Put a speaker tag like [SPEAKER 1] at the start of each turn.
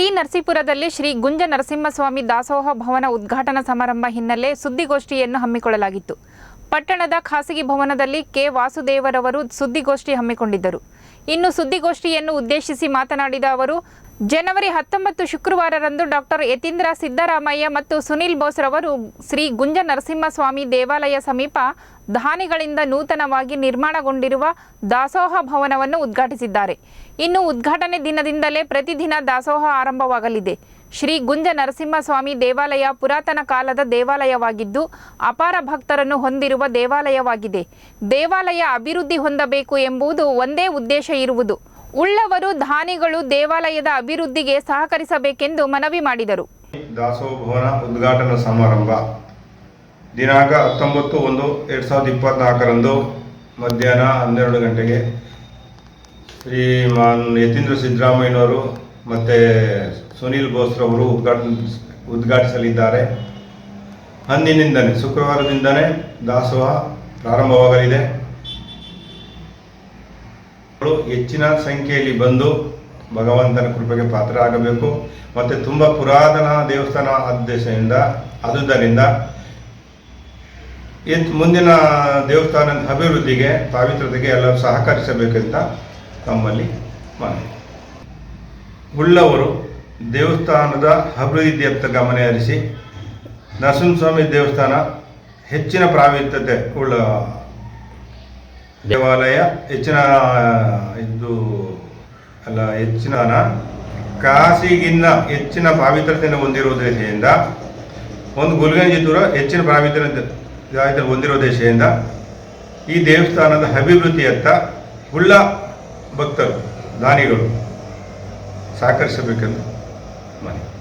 [SPEAKER 1] T ನರಸೀಪುರದಲ್ಲಿ ಶ್ರೀ ಗುಂಜ ನರಸಿಂಹಸ್ವಾಮಿ ದಾಸೋಹ ಭವನ ಉದ್ಘಾಟನಾ ಸಮಾರಂಭ ಹಿನ್ನೆಲೆ ಸುದ್ದಿಗೋಷ್ಠಿಯನ್ನು ಹಮ್ಮಿಕೊಳ್ಳಲಾಗಿತ್ತು. ಪಟ್ಟಣದ ಖಾಸಗಿ ಭವನದಲ್ಲಿ ಕೆ ವಾಸುದೇವರವರು ಸುದ್ದಿಗೋಷ್ಠಿ ಹಮ್ಮಿಕೊಂಡಿದ್ದರು. ಇನ್ನು ಸುದ್ದಿಗೋಷ್ಠಿಯನ್ನು ಉದ್ದೇಶಿಸಿ ಮಾತನಾಡಿದ ಅವರು ಜನವರಿ ಹತ್ತೊಂಬತ್ತು ಶುಕ್ರವಾರರಂದು ಡಾಕ್ಟರ್ ಯತೀಂದ್ರ ಸಿದ್ದರಾಮಯ್ಯ ಮತ್ತು ಸುನಿಲ್ ಬೋಸ್ರವರು ಶ್ರೀ ಗುಂಜ ನರಸಿಂಹಸ್ವಾಮಿ ದೇವಾಲಯ ಸಮೀಪ ದಾನಿಗಳಿಂದ ನೂತನವಾಗಿ ನಿರ್ಮಾಣಗೊಂಡಿರುವ ದಾಸೋಹ ಭವನವನ್ನು ಉದ್ಘಾಟಿಸಿದ್ದಾರೆ. ಇನ್ನು ಉದ್ಘಾಟನೆ ದಿನದಿಂದಲೇ ಪ್ರತಿದಿನ ದಾಸೋಹ ಆರಂಭವಾಗಲಿದೆ. ಶ್ರೀ ಗುಂಜ ನರಸಿಂಹಸ್ವಾಮಿ ದೇವಾಲಯ ಪುರಾತನ ಕಾಲದ ದೇವಾಲಯವಾಗಿದ್ದು, ಅಪಾರ ಭಕ್ತರನ್ನು ಹೊಂದಿರುವ ದೇವಾಲಯವಾಗಿದೆ. ದೇವಾಲಯ ಅಭಿವೃದ್ಧಿ ಹೊಂದಬೇಕು ಎಂಬುದು ಒಂದೇ ಉದ್ದೇಶ ಇರುವುದು. ಉಳ್ಳವರು ದಾನಿಗಳು ದೇವಾಲಯದ ಅಭಿವೃದ್ಧಿಗೆ ಸಹಕರಿಸಬೇಕೆಂದು ಮನವಿ ಮಾಡಿದರು.
[SPEAKER 2] ದಾಸೋಹ ಭವನ ಉದ್ಘಾಟನಾ ಸಮಾರಂಭ. ದಿನಾಂಕ ಹತ್ತೊಂಬತ್ತು ಒಂದು ಎರಡು ಸಾವಿರದ ಇಪ್ಪತ್ನಾಲ್ಕರಂದು ಮಧ್ಯಾಹ್ನ ಹನ್ನೆರಡು ಗಂಟೆಗೆ ಶ್ರೀಮಾನ್ ಯತೀಂದ್ರ ಸಿದ್ದರಾಮಯ್ಯನವರು ಮತ್ತು ಸುನೀಲ್ ಬೋಸ್ರವರು ಉದ್ಘಾಟ ಉದ್ಘಾಟಿಸಲಿದ್ದಾರೆ. ಅಂದಿನಿಂದಲೇ, ಶುಕ್ರವಾರದಿಂದಲೇ ದಾಸೋಹ ಪ್ರಾರಂಭವಾಗಲಿದೆ. ಅವರು ಹೆಚ್ಚಿನ ಸಂಖ್ಯೆಯಲ್ಲಿ ಬಂದು ಭಗವಂತನ ಕೃಪೆಗೆ ಪಾತ್ರ ಆಗಬೇಕು ಮತ್ತು ತುಂಬ ಪುರಾತನ ದೇವಸ್ಥಾನ ಆದ್ದೇಶದಿಂದ ಆದುದರಿಂದ ಮುಂದಿನ ದೇವಸ್ಥಾನದ ಅಭಿವೃದ್ಧಿಗೆ ಪಾವಿತ್ರತೆಗೆ ಎಲ್ಲರೂ ಸಹಕರಿಸಬೇಕಂತ ತಮ್ಮಲ್ಲಿ ಮನವಿ. ಉಳ್ಳವರು ದೇವಸ್ಥಾನದ ಅಭಿವೃದ್ಧಿಯತ್ತ ಗಮನ ಹರಿಸಿ ನರಸಿಂಹಸ್ವಾಮಿ ದೇವಸ್ಥಾನ ಹೆಚ್ಚಿನ ಪ್ರಾಮುಖ್ಯತೆ ಉಳ್ಳ ದೇವಾಲಯ, ಹೆಚ್ಚಿನ, ಇದು, ಅಲ್ಲ, ಹೆಚ್ಚಿನ ಕಾಸಿಗಿನ್ನ ಹೆಚ್ಚಿನ ಪಾವಿತ್ರತೆಯನ್ನು ದೇಶದಿಂದ ಒಂದು ಗುಲ್ಗಂಜಿತುರ ಹೆಚ್ಚಿನ ಪಾವಿತ್ರ ಹೊಂದಿರುವ ದೇಶದಿಂದ ಈ ದೇವಸ್ಥಾನದ ಅಭಿವೃದ್ಧಿಯತ್ತ ಉಳ್ಳ ಭಕ್ತರು, ದಾನಿಗಳು ಸಹಕರಿಸಬೇಕೆಂದು ಮನವಿ.